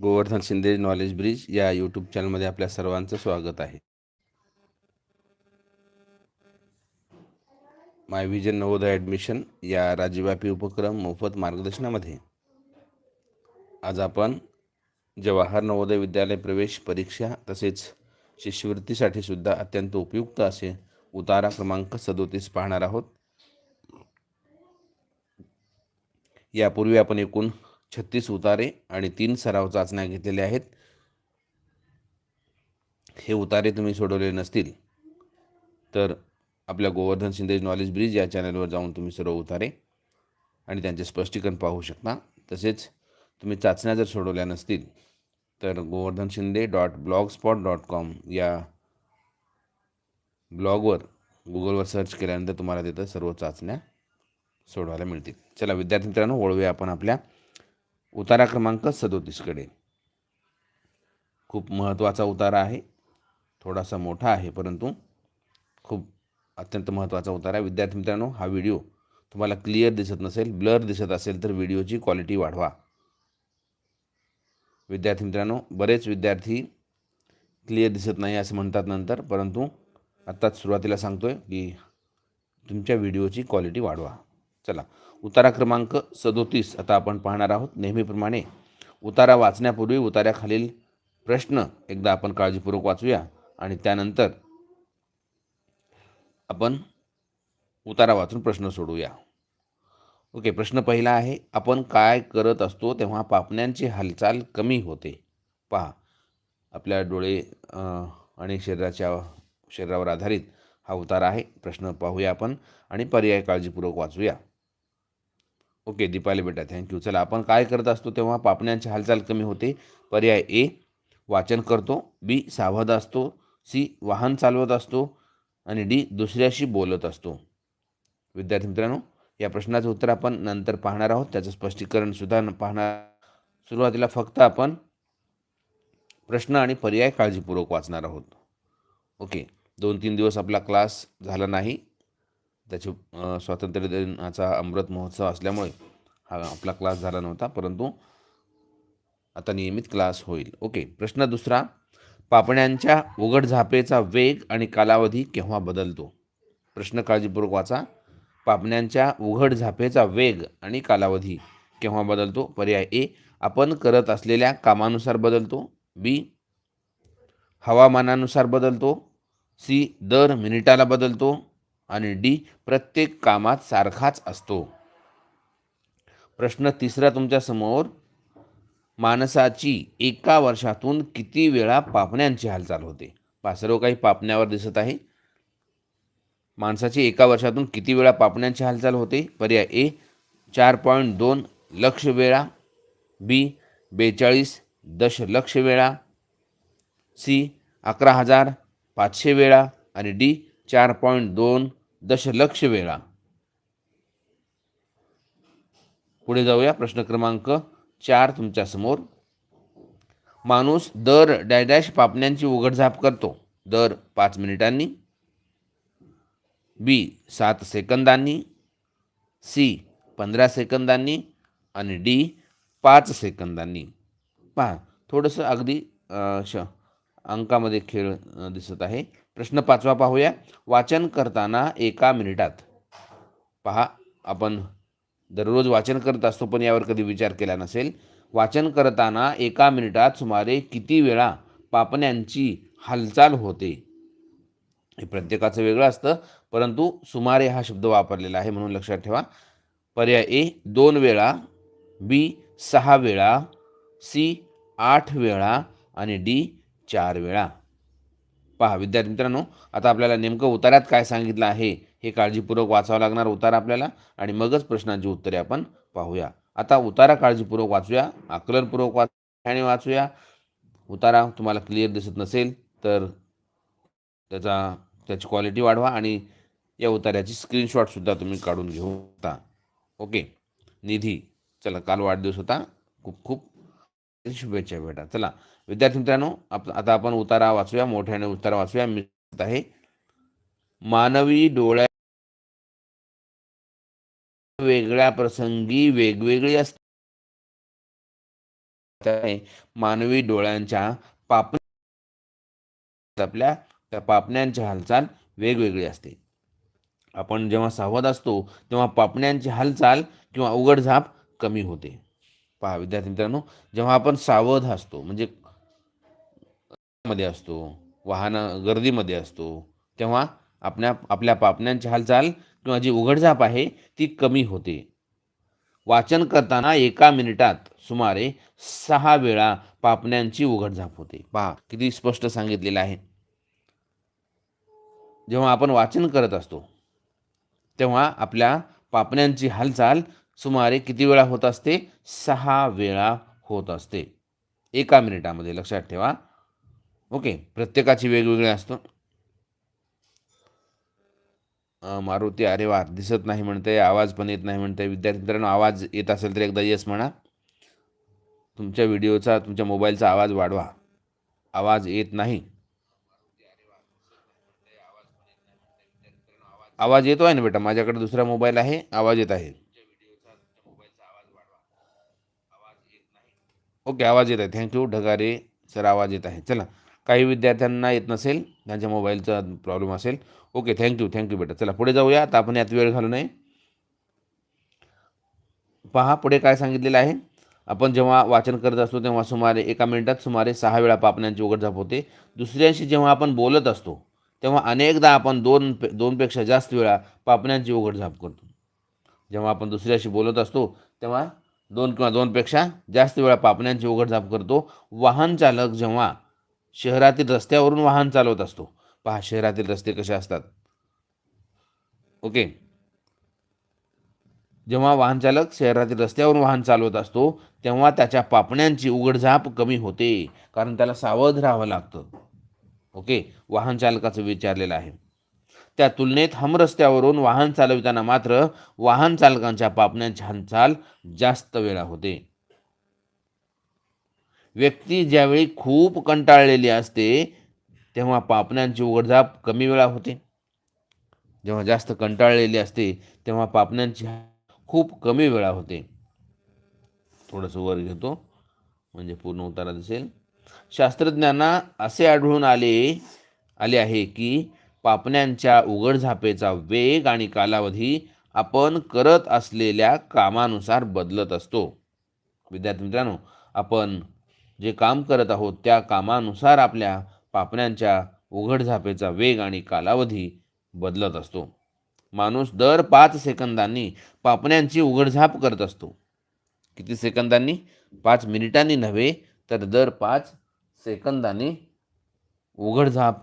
Govardhan Shinde knowledge bridge या YouTube चॅनलमध्ये आपल्या सर्वांचं स्वागत आहे. माय विजन नवोदय ॲडमिशन या राज्यव्यापी उपक्रम मोफत मार्गदर्शनामध्ये. आज आपण जवाहर नवोदय विद्यालय प्रवेश परीक्षा तसेच शिष्यवृत्तीसाठी सुद्धा अत्यंत उपयुक्त असे उतारा क्रमांक सदोतीस पाहणार आहोत. यापूर्वी आपण एकूण छत्तीस उतारे आणि तीन सराव चाचण्या घेतलेल्या आहेत. हे उतारे तुम्ही सोडवले नसतील तर आपल्या गोवर्धन शिंदे नॉलेज ब्रिज या चॅनलवर जाऊन तुम्ही सर्व उतारे आणि त्यांचे स्पष्टीकरण पाहू शकता. तसेच तुम्ही चाचण्या जर सोडवल्या नसतील तर Govardhan Shinde dot blog spot dot com या ब्लॉगवर गुगलवर सर्च केल्यानंतर तुम्हाला तिथं सर्व चाचण्या सोडवायला मिळतील. चला विद्यार्थी मित्रांनो वळूया आपण आपल्या उतारा क्रमांक सदोतीसकडे खूप महत्त्वाचा उतारा आहे. थोडासा मोठा आहे परंतु खूप अत्यंत महत्त्वाचा उतारा आहे. विद्यार्थी मित्रांनो हा व्हिडिओ तुम्हाला क्लिअर दिसत नसेल ब्लर दिसत असेल तर व्हिडिओची क्वालिटी वाढवा. विद्यार्थी मित्रांनो बरेच विद्यार्थी क्लिअर दिसत नाही असं म्हणतात नंतर परंतु आत्ताच सुरुवातीला सांगतो आहे की तुमच्या व्हिडिओची क्वालिटी वाढवा. चला. उतारा क्रमांक सदोतीस आता आपण पाहणार आहोत. नेहमीप्रमाणे उतारा वाचण्यापूर्वी उतार्याखालील प्रश्न एकदा आपण काळजीपूर्वक वाचूया आणि त्यानंतर आपण उतारा वाचून प्रश्न सोडूया. ओके प्रश्न पहिला आहे आपण काय करत असतो तेव्हा पापण्यांची हालचाल कमी होते. पहा आपल्या डोळे आणि शरीराच्या शरीरावर आधारित हा उतारा आहे. प्रश्न पाहूया आपण आणि पर्याय काळजीपूर्वक वाचूया. ओके दीपाली बेटा थँक्यू चला आपण काय करत असतो तेव्हा पापण्यांची हालचाल कमी होते. पर्याय ए वाचन करतो. बी सावध असतो. सी वाहन चालवत असतो. आणि डी दुसऱ्याशी बोलत असतो. विद्यार्थी मित्रांनो या प्रश्नाचं उत्तर आपण नंतर पाहणार आहोत. त्याचं स्पष्टीकरण सुद्धा पाहणार. सुरुवातीला फक्त आपण प्रश्न आणि पर्याय काळजीपूर्वक वाचणार आहोत. ओके दोन तीन दिवस आपला क्लास झाला नाही. त्याचे स्वातंत्र्य दिनाचा अमृत महोत्सव असल्यामुळे हा आपला क्लास झाला नव्हता परंतु आता नियमित क्लास होईल. ओके प्रश्न दुसरा पापण्यांच्या उघडझापेचा वेग आणि कालावधी केव्हा बदलतो? प्रश्न काळजीपूर्वक वाचा. पापण्यांच्या उघडझापेचा वेग आणि कालावधी केव्हा बदलतो? पर्याय ए आपण करत असलेल्या कामानुसार बदलतो. बी हवामानानुसार बदलतो. सी दर मिनिटाला बदलतो. आणि डी प्रत्येक कामात सारखाच असतो. प्रश्न तिसरा तुमच्यासमोर. माणसाची एका वर्षातून किती वेळा पापण्यांची हालचाल होते? पहा सर्व काही पापण्यावर दिसत आहे. माणसाची एका वर्षातून किती वेळा पापण्यांची हालचाल होते? पर्याय ए चार पॉईंट दोन लक्ष वेळा. बी बेचाळीस दशलक्ष वेळा. सी अकरा हजार पाचशे वेळा. आणि डी चार पॉईंट दोन दशलक्ष वेळा. पुढे जाऊया प्रश्न क्रमांक चार तुमच्यासमोर माणूस दर डॅश पापण्यांची उघडझाप करतो. दर पाच मिनिटांनी. बी सात सेकंदांनी. सी पंधरा सेकंदांनी. आणि डी पाच सेकंदांनी. पहा थोडंसं अगदी श अंकामध्ये खेळ दिसत आहे. प्रश्न पाचवा पाहूया. वाचन करताना एका मिनिटात. पहा आपण दररोज वाचन करत असतो पण यावर कधी विचार केला नसेल. वाचन करताना एका मिनिटात सुमारे किती वेळा पापण्यांची हालचाल होते? हे प्रत्येकाचं वेगळं असतं परंतु सुमारे हा शब्द वापरलेला आहे म्हणून लक्षात ठेवा. पर्याय ए दोन वेळा बी सहा वेळा सी आठ वेळा आणि डी चार वेळा. पहा विद्यार्थी मित्रांनो आता आपल्याला नेमकं उतारात काय सांगितलं आहे हे काळजीपूर्वक वाचावं लागणार उतार आपल्याला. आणि मगच प्रश्नांची उत्तरे आपण पाहूया. आता उतारा काळजीपूर्वक वाचूया आकलनपूर्वक वाच वाचूया. उतारा तुम्हाला क्लिअर दिसत नसेल तर त्याचा त्याची क्वालिटी वाढवा आणि या उतार्याची स्क्रीनशॉटसुद्धा तुम्ही काढून घेऊ शकता ओके निधी. चला काल वाढदिवस होता. खूप खूप शुभेच्छा भेटा चला विद्यार्थी मित्रांनो आता आपण उतारा वाचूया मोठ्याने उतारा वाचूया. मी आहे मानवी डोळ्या वेगळ्या प्रसंगी वेगवेगळी असते मानवी डोळ्यांच्या पाप आपल्या त्या पापण्यांची हालचाल वेगवेगळी असते. आपण जेव्हा सावध असतो तेव्हा पापण्यांची हालचाल किंवा उघडझाप कमी होते. पहा विद्यार्थी मित्रांनो जेव्हा आपण सावध असतो म्हणजे मध्ये असतो वाहन गर्दीमध्ये असतो तेव्हा आपल्या आपल्या पापण्यांची हालचाल किंवा जी उघडझाप आहे ती कमी होते. वाचन करताना एका मिनिटात सुमारे सहा वेळा पापण्यांची उघडझाप होते. पहा किती स्पष्ट सांगितलेलं आहे. जेव्हा आपण वाचन करत असतो तेव्हा आपल्या पापण्यांची हालचाल सुमारे किती वेळा होत असते? सहा वेळा होत असते. एका मिनिटामध्ये लक्षात ठेवा. ओके प्रत्येकाची वेगवेगळी असतो. मारुती अरे वा दिसत नाही म्हणते आवाज पण येत नाही म्हणते विद्यार्थी मित्रांनो आवाज येत असेल तर एकदा येस म्हणा. तुमच्या व्हिडिओचा तुमच्या मोबाईलचा आवाज वाढवा. आवाज येत नाही. आवाज येतो आहे ना बेटा? माझ्याकडे दुसरा मोबाईल आहे. आवाज येत आहे. ओके आवाज येत आहे. थँक्यू ढगारे. सर आवाज येत आहे. चला काही विद्यार्थ्यांना येत नसेल त्यांच्या मोबाईलचा प्रॉब्लेम असेल ओके थँक्यू थँक्यू बेटा. चला पुढे जाऊया. आता आपण यात वेळ घालू नये. पहा पुढे काय सांगितलेलं आहे. आपण जेव्हा वाचन करत असतो तेव्हा सुमारे एका मिनिटात सुमारे सहा वेळा पापण्यांची उघडझाप होते. दुसऱ्याशी जेव्हा आपण बोलत असतो तेव्हा अनेकदा आपण दोन पे दोनपेक्षा जास्त वेळा पापण्यांची उघडझाप करतो. जेव्हा आपण दुसऱ्याशी बोलत असतो तेव्हा दोन किंवा दोनपेक्षा जास्त वेळा पापण्यांची उघडझाप करतो. वाहन चालक जेव्हा शहरातील रस्त्यावरून वाहन चालवत असतो. पहा शहरातील रस्ते कसे असतात. ओके. जेव्हा वाहन चालक शहरातील रस्त्यावरून वाहन चालवत असतो तेव्हा त्याच्या पापण्यांची उघडझाप कमी होते. कारण त्याला सावध राहावं लागतं. ओके. वाहन चालकाचं विचारलेलं आहे. त्या तुलनेत हमरस्त्यावरून वाहन चालविताना मात्र वाहन चालकांच्या पापण्यांची हालचाल जास्त वेळा होते. व्यक्ती ज्यावेळी खूप कंटाळलेली असते तेव्हा पापण्यांची उघडझाप कमी वेळा होते. जेव्हा जास्त कंटाळलेली असते तेव्हा पापण्यांची खूप कमी वेळा होते. थोडंसं वर घेतो म्हणजे पूर्ण उतारा दिसेल. शास्त्रज्ञांना असे आढळून आले आले आहे की पापण्यांच्या उघडझापेचा वेग आणि कालावधी आपण करत असलेल्या कामानुसार बदलत असतो. विद्यार्थी मित्रांनो आपण जे काम करत आहोत त्या कामानुसार आपल्या पापण्यांच्या उघडझापेचा वेग आणि कालावधी बदलत असतो. माणूस दर पाच सेकंदांनी पापण्यांची उघडझाप करत असतो. किती सेकंदांनी? पाच मिनिटांनी नव्हे तर दर पाच सेकंदांनी उघडझाप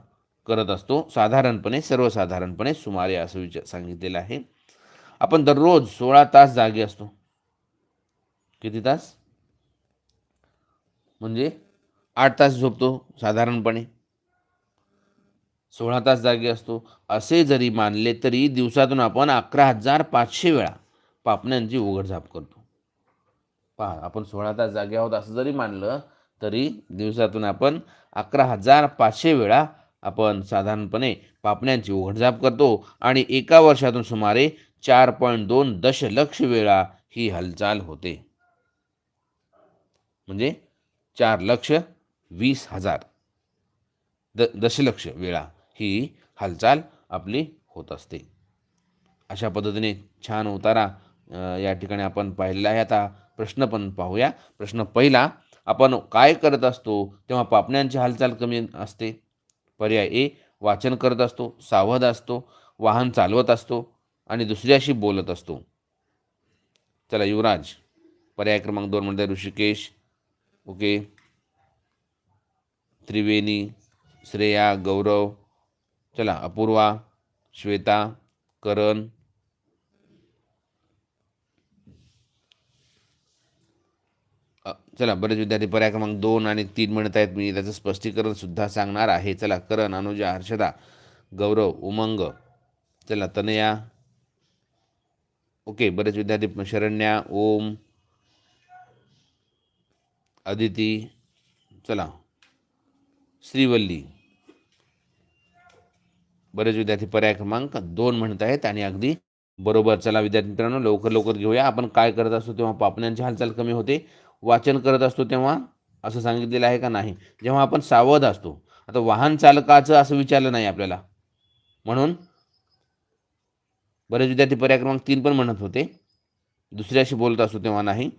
करत असतो. साधारणपणे सर्वसाधारणपणे सुमारे असं विचार सांगितलेलं आहे. आपण दररोज सोळा तास जागे असतो. किती तास? म्हणजे आठ तास झोपतो साधारणपणे. सोळा तास जागे असतो. असे जरी मानले तरी दिवसातून आपण अकरा हजार पाचशे वेळा पापण्यांची उघडझाप करतो. पहा आपण सोळा तास जागे आहोत असं जरी मानलं तरी दिवसातून आपण अकरा हजार पाचशे वेळा आपण साधारणपणे पापण्यांची उघडझाप करतो आणि एका वर्षातून सुमारे चार पॉईंट दोन दशलक्ष वेळा ही हालचाल होते. म्हणजे चार लक्ष वीस हजार द दशलक्ष वेळा ही हालचाल आपली होत असते. अशा पद्धतीने छान उतारा या ठिकाणी आपण पाहिलेला आहे. आता प्रश्न पण पाहूया. प्रश्न पहिला आपण काय करत असतो तेव्हा पापण्यांची हालचाल कमी असते? पर्याय. ए वाचन करत असतो सावध असतो वाहन चालवत असतो आणि दुसऱ्याशी बोलत असतो. चला युवराज पर्याय क्रमांक दोन म्हणतात ऋषिकेश ओके. त्रिवेणी श्रेया गौरव. चला अपूर्वा श्वेता करण चला बरेच विद्यार्थी पर्याय क्रमांक दोन आणि तीन म्हणत आहेत. मी त्याचं स्पष्टीकरण सुद्धा सांगणार आहे. चला करण अनुजा हर्षदा गौरव उमंग चला तनया. ओके बरेच विद्यार्थी शरण्या ओम अदिती चला श्रीवल्ली. बरेच विद्यार्थी पर्याय क्रमांक दोन म्हणत आहेत आणि अगदी बरोबर. चला विद्यार्थी मित्रांनो लवकर लवकर घेऊया. आपण काय करत असतो तेव्हा पापण्यांची हालचाल कमी होते. वाचन करत असतो तेव्हा असं सांगितलेलं आहे का नाही? जेव्हा आपण सावध असतो. आता वाहन चालकाचं असं विचारलं नाही आपल्याला. म्हणून बरेच विद्यार्थी पर्याय क्रमांक तीन पण म्हणत होते. दुसऱ्याशी बोलत असतो तेव्हा नाही.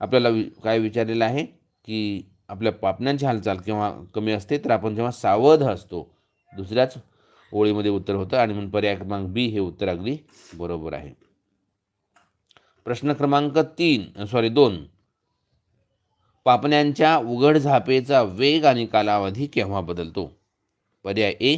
आपल्याला वि काय विचारलेलं आहे की आपल्या पापण्यांची हालचाल केव्हा कमी असते तर आपण जेव्हा सावध असतो दुसऱ्याच ओळीमध्ये उत्तर होतं आणि म्हणून पर्याय क्रमांक बी हे उत्तर अगदी बरोबर आहे. प्रश्न क्रमांक तीन सॉरी दोन. पापण्यांच्या उघड झापेचा वेग आणि कालावधी केव्हा बदलतो? पर्याय ए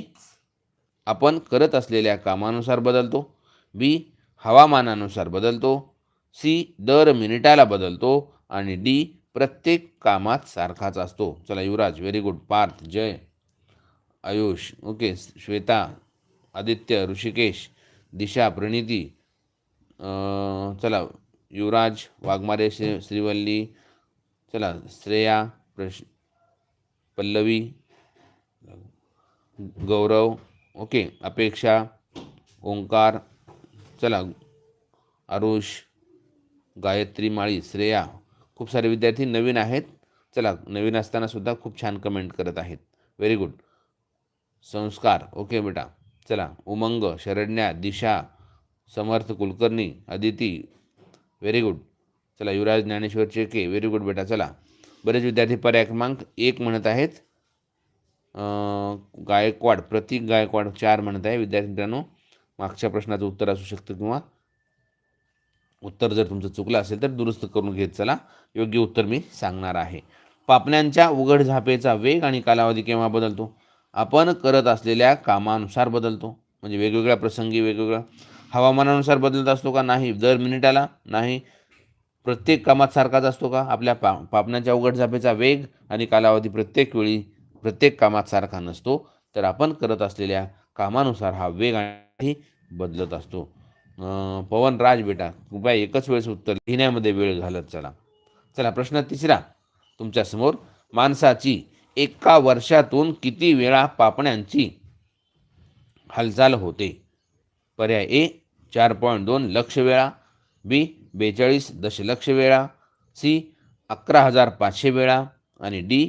आपण करत असलेल्या कामानुसार बदलतो. बी हवामानानुसार बदलतो. सी दर मिनिटाला बदलतो. आणि डी प्रत्येक कामात सारखाच असतो. चला Yuvraj very good Parth Jay. Ayush okay Shweta Aditya Rishikesh Disha Praniti चला युवराज वाघमारे श्री श्रीवल्ली चला श्रेया प्रश पल्लवी गौरव ओके अपेक्षा ओंकार चला आरुष गायत्री माळी श्रेया खूप सारे विद्यार्थी नवीन आहेत. चला नवीन असताना सुद्धा खूप छान कमेंट करत आहेत. व्हेरी गुड संस्कार ओके बेटा. चला उमंग शरण्या दिशा समर्थ कुलकर्णी अदिती. व्हेरी गुड चला युवराज ज्ञानेश्वर चेके व्हेरी गुड बेटा चला. बरेच विद्यार्थी पर्याय क्रमांक एक म्हणत आहेत. गायकवाड प्रतीक गायकवाड चार म्हणत आहे. विद्यार्थी मित्रांनो मागच्या प्रश्नाचं उत्तर असू शकतं किंवा उत्तर जर तुमचं चुकलं असेल तर दुरुस्त करून घेत चला. योग्य उत्तर मी सांगणार आहे. पापण्यांच्या उघड झापेचा वेग आणि कालावधी केव्हा बदलतो? आपण करत असलेल्या कामानुसार बदलतो. म्हणजे वेगवेगळ्या प्रसंगी वेगवेगळ्या हवामानानुसार बदलत असतो का? नाही. दर मिनिटाला नाही. प्रत्येक कामात सारखाच असतो का? आपल्या पा पापण्याच्या उघड झापेचा वेग आणि कालावधी प्रत्येक वेळी प्रत्येक कामात सारखा नसतो. तर आपण करत असलेल्या कामानुसार हा वेग आणि बदलत असतो. पवन राज बेटा कृपया एकच वेळेस उत्तर लिहिण्यामध्ये वेळ घालत चला. चला प्रश्न तिसरा. तुमच्यासमोर माणसाची एका वर्षातून किती वेळा पापण्यांची हालचाल होते? पर्याय ए चार पॉईंट दोन लक्ष वेळा बी बेचाळीस दशलक्ष वेळा सी अकरा हजार पाचशे वेळा आणि डी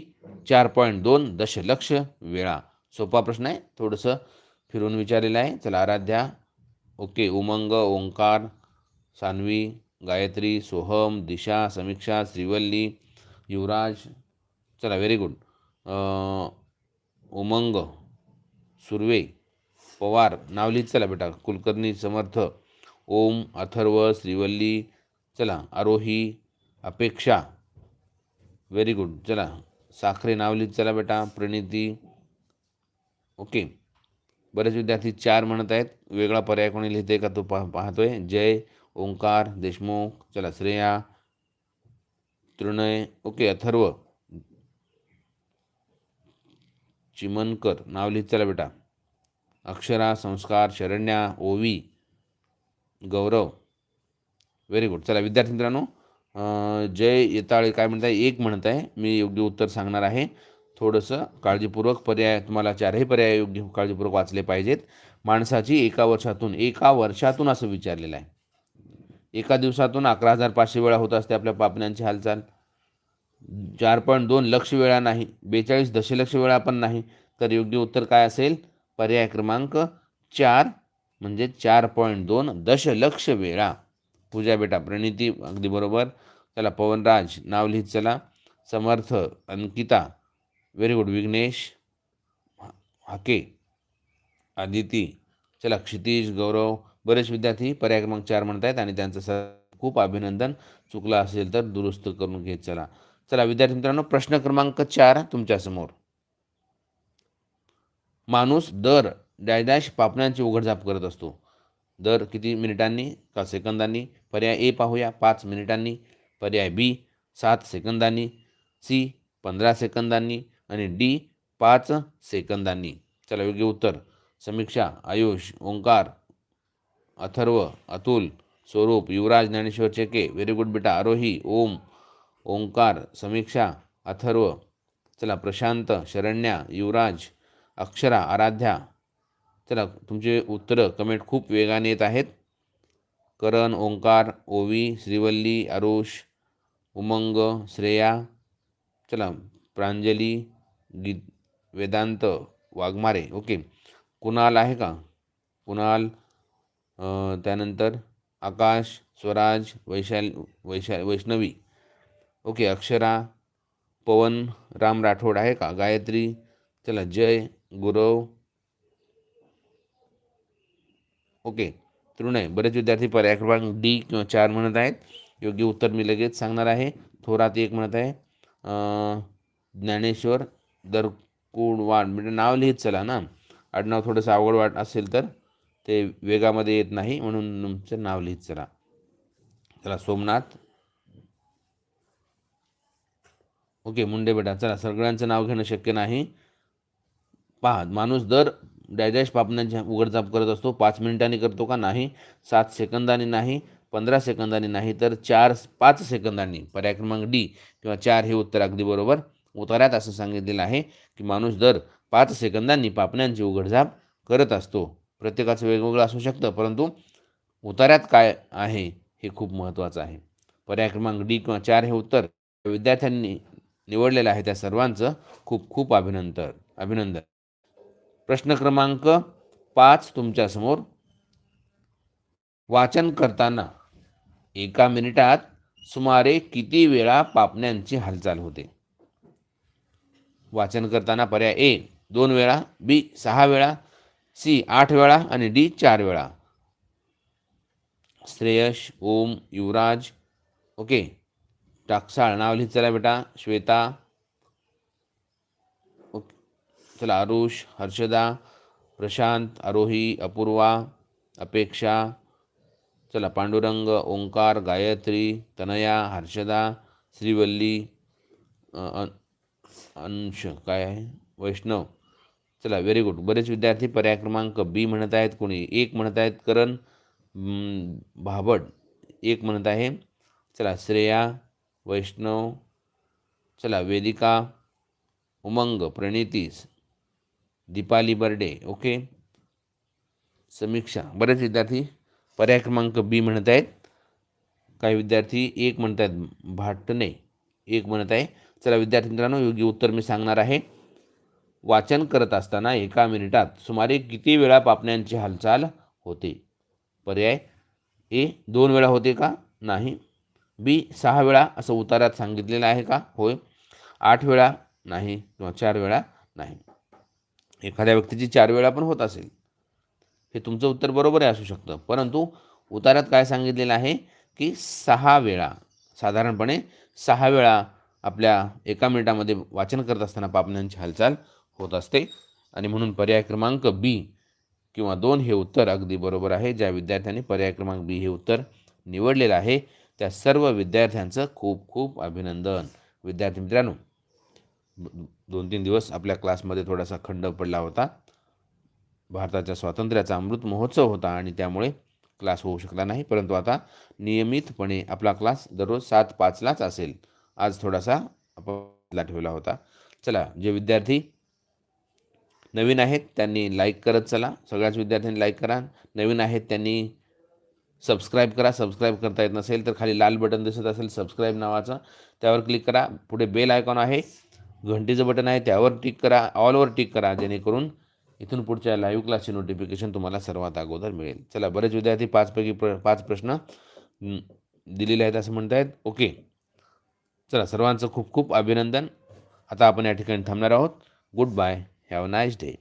चार पॉईंट दोन दशलक्ष वेळा. सोपा प्रश्न आहे थोडंसं फिरून विचारलेलं आहे. चला आराध्या ओके उमंग ओंकार सान्वी गायत्री सोहम दिशा समीक्षा श्रीवल्ली युवराज. चला व्हेरी गुड उमंग सुर्वे पवार नाव लिहित चला बेटा. कुलकर्णी समर्थ ओम अथर्व श्रीवल्ली चला आरोही अपेक्षा. व्हेरी गुड चला साखरे नाव लिहित चला बेटा प्रणिती. ओके बरेच विद्यार्थी चार म्हणत आहेत. वेगळा पर्याय कोणी लिहिते का तो पा पाहतोय. जय ओंकार देशमुख. चला श्रेया. तृणय. ओके अथर्व. चिमनकर. नाव लिहित चला बेटा. अक्षरा संस्कार शरण्या ओवी. गौरव. व्हेरी गुड चला विद्यार्थी मित्रांनो जय येताळे काय म्हणत आहे एक म्हणत आहे मी योग्य उत्तर सांगणार आहे. थोडंसं काळजीपूर्वक पर्याय तुम्हाला चारही पर्याय योग्य काळजीपूर्वक वाचले पाहिजेत. माणसाची एका वर्षातून एका वर्षातून असं विचारलेलं आहे. एका दिवसातून अकरा हजार पाचशे वेळा होत असते आपल्या पापण्यांची हालचाल. चार पॉईंट दोन लक्ष वेळा नाही. बेचाळीस दशलक्ष वेळा पण नाही. तर योग्य उत्तर काय असेल? पर्याय क्रमांक चार म्हणजे चार पॉईंट दोन दशलक्ष वेळा. पूजा बेटा प्रणिती अगदी बरोबर. चला पवनराज नाव लिहित चला. Samarth Ankita very good Vighnesh Hake Aditi. चला क्षितिज गौरव बरेच विद्यार्थी पर्याय क्रमांक चार म्हणत आहेत आणि त्यांचं सर खूप अभिनंदन. चुकलं असेल तर दुरुस्त करून घेत चला. चला विद्यार्थी मित्रांनो प्रश्न क्रमांक चार तुमच्यासमोर माणूस दर डॅश डॅश पापण्यांची उघडझाप करत असतो. दर किती मिनिटांनी? का सेकंदांनी? पर्याय ए पाहूया. पाच मिनिटांनी. पर्याय बी सात सेकंदांनी. सी पंधरा सेकंदांनी. आणि डी पाच सेकंदांनी. चला योग्य उत्तर. समीक्षा आयुष ओंकार अथर्व अतुल स्वरूप युवराज ज्ञानेश्वर चेके व्हेरी गुड बेटा आरोही ओम ओंकार समीक्षा अथर्व. चला प्रशांत शरण्या युवराज अक्षरा आराध्या चला तुमचे उत्तरं कमेंट खूप वेगाने येत आहेत. करण ओंकार ओवी श्रीवल्ली आरुष उमंग श्रेया चला प्रांजली गीत वेदांत वाघमारे ओके. कुणाल आहे का? कुणाल त्यानंतर आकाश स्वराज वैशाल वैशा वैष्णवी. ओके अक्षरा पवन राम राठोड आहे का? गायत्री चला जय गुरव ओके. तृणय बरेच विद्यार्थी पर्याय क्रमांक डी किंवा चार म्हणत आहेत. योग्य उत्तर मी लगेच सांगणार आहे. थोरात एक म्हणत आहे. ज्ञानेश्वर दरकुडवाड म्हणजे नाव लिहित चला ना. आडनाव थोडंसं अवघड वाट असेल तर ते वेगामध्ये येत नाही म्हणून तुमचं नाव लिहित चला. चला सोमनाथ. ओके मुंडे बेटा चला सगळ्यांचं नाव घेणं शक्य नाही. पहा माणूस दर डॅडॅश पापण्यांच्या उघडझाप करत असतो पाच मिनिटांनी करतो का नाही सात सेकंदांनी नाही पंधरा सेकंदांनी नाही तर चार पाच सेकंदांनी. पर्याय क्रमांक डी किंवा चार हे उत्तर अगदी बरोबर उतार्यात असं सांगितलेलं आहे की माणूस दर पाच सेकंदांनी पापण्यांची उघडझाप करत असतो. प्रत्येकाचं वेगवेगळं असू शकतं परंतु उतार्यात काय आहे हे खूप महत्त्वाचं आहे. पर्याय क्रमांक डी किंवा चार हे उत्तर विद्यार्थ्यांनी निवडलेलं आहे त्या सर्वांचं खूप खूप अभिनंदन अभिनंदन. प्रश्न क्रमांक पाच तुमच्यासमोर. वाचन करताना एका मिनिटात सुमारे किती वेळा पापण्यांची हालचाल होते? वाचन करताना पर्याय ए दोन वेळा बी सहा वेळा सी आठ वेळा आणि डी चार वेळा. श्रेयश ओम युवराज. ओके. टाकसाळ नाव लिहित चला बेटा. श्वेता. चला आरुष हर्षदा प्रशांत आरोही अपूर्वा अपेक्षा चला पांडुरंग ओंकार गायत्री तनया हर्षदा श्रीवल्ली अंश काय आहे? वैष्णव. चला व्हेरी गुड बरेच विद्यार्थी पर्याय क्रमांक बी म्हणत आहेत कोणी. एक म्हणत आहेत करण भाबड. एक म्हणत आहे चला श्रेया वैष्णव चला वेदिका उमंग प्रणितीस. दीपाली बर्डे ओके? समीक्षा. बरेच विद्यार्थी पर्याय क्रमांक बी म्हणत आहेत. काही विद्यार्थी एक म्हणत आहेत भाटणे एक म्हणत आहे. चला विद्यार्थी मित्रांनो योग्य उत्तर मी सांगणार आहे. वाचन करत असताना एका मिनिटात सुमारे किती वेळा पापण्यांची हालचाल होते? पर्याय ए दोन वेळा होते का? नाही. बी सहा वेळा असं उतारात सांगितलेलं आहे का? होय. आठ वेळा नाही किंवा चार वेळा नाही. एखाद्या व्यक्तीची चार वेळा पण होत असेल. हे तुमचं उत्तर बरोबर आहे असू शकतं. परंतु उतारात काय सांगितलेलं आहे की सहा वेळा साधारणपणे सहा वेळा आपल्या एका मिनिटामध्ये वाचन करत असताना पापण्यांची हालचाल होत असते. आणि म्हणून पर्याय क्रमांक बी किंवा दोन हे उत्तर अगदी बरोबर आहे. ज्या विद्यार्थ्यांनी पर्याय क्रमांक बी हे उत्तर निवडलेलं आहे त्या सर्व विद्यार्थ्यांचं खूप खूप अभिनंदन. विद्यार्थी मित्रांनो दोन तीन दिवस आपल्या क्लासमध्ये थोडासा खंड पडला होता. भारताच्या स्वातंत्र्याचा अमृत महोत्सव होता आणि त्यामुळे क्लास होऊ शकला नाही. परंतु आता नियमितपणे आपला क्लास दररोज सात पाचलाच असेल. आज थोडासा आपला ठेवला होता. चला जे विद्यार्थी नवीन आहेत त्यांनी लाईक करत चला. सगळ्याच विद्यार्थ्यांनी लाईक करा. नवीन आहेत त्यांनी सबस्क्राईब करा. सबस्क्राईब करता येत नसेल तर खाली लाल बटन दिसत असेल सबस्क्राईब नावाचं. त्यावर क्लिक करा. पुढे बेल आयकॉन आहे. घंटीचं बटन आहे त्यावर टिक करा ऑलवर टिक करा जेणेकरून इथून पुढच्या लाईव्ह क्लासचे नोटिफिकेशन तुम्हाला सर्वात अगोदर मिळेल. चला बरेच विद्यार्थी पाचपैकी प्र पाच प्रश्न दिलेले आहेत असं म्हणत आहेत ओके चला सर्वांचं खूप खूप अभिनंदन. आता आपण या ठिकाणी थांबणार आहोत. Good bye have nice day